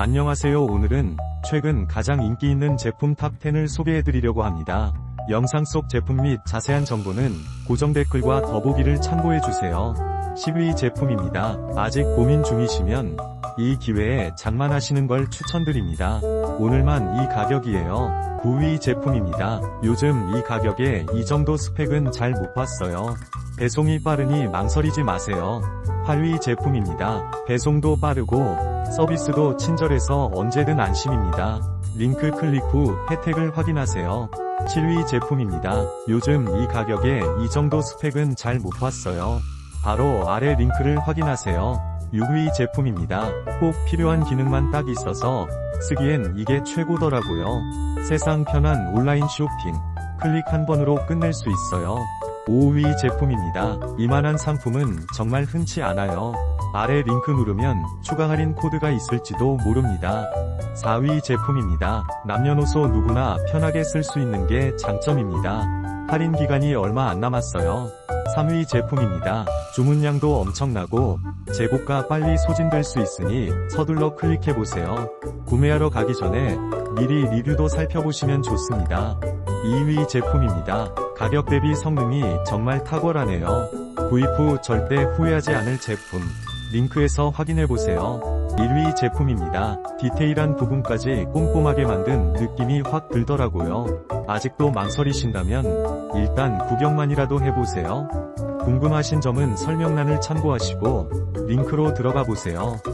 안녕하세요 오늘은 최근 가장 인기 있는 제품 탑10을 소개해드리려고 합니다. 영상 속 제품 및 자세한 정보는 고정 댓글과 더보기를 참고해주세요. 10위 제품입니다. 아직 고민 중이시면 이 기회에 장만하시는 걸 추천드립니다. 오늘만 이 가격이에요. 9위 제품입니다. 요즘 이 가격에 이 정도 스펙은 잘 못 봤어요. 배송이 빠르니 망설이지 마세요. 8위 제품입니다. 배송도 빠르고 서비스도 친절해서 언제든 안심입니다. 링크 클릭 후 혜택을 확인하세요. 7위 제품입니다. 요즘 이 가격에 이 정도 스펙은 잘 못 봤어요. 바로 아래 링크를 확인하세요. 6위 제품입니다. 꼭 필요한 기능만 딱 있어서 쓰기엔 이게 최고더라고요. 세상 편한 온라인 쇼핑. 클릭 한 번으로 끝낼 수 있어요. 5위 제품입니다. 이만한 상품은 정말 흔치 않아요. 아래 링크 누르면 추가 할인 코드가 있을지도 모릅니다. 4위 제품입니다. 남녀노소 누구나 편하게 쓸 수 있는 게 장점입니다. 할인 기간이 얼마 안 남았어요. 3위 제품입니다. 주문량도 엄청나고 재고가 빨리 소진될 수 있으니 서둘러 클릭해보세요. 구매하러 가기 전에 미리 리뷰도 살펴보시면 좋습니다. 2위 제품입니다. 가격 대비 성능이 정말 탁월하네요. 구입 후 절대 후회하지 않을 제품. 링크에서 확인해보세요. 1위 제품입니다. 디테일한 부분까지 꼼꼼하게 만든 느낌이 확 들더라고요. 아직도 망설이신다면 일단 구경만이라도 해보세요. 궁금하신 점은 설명란을 참고하시고 링크로 들어가 보세요.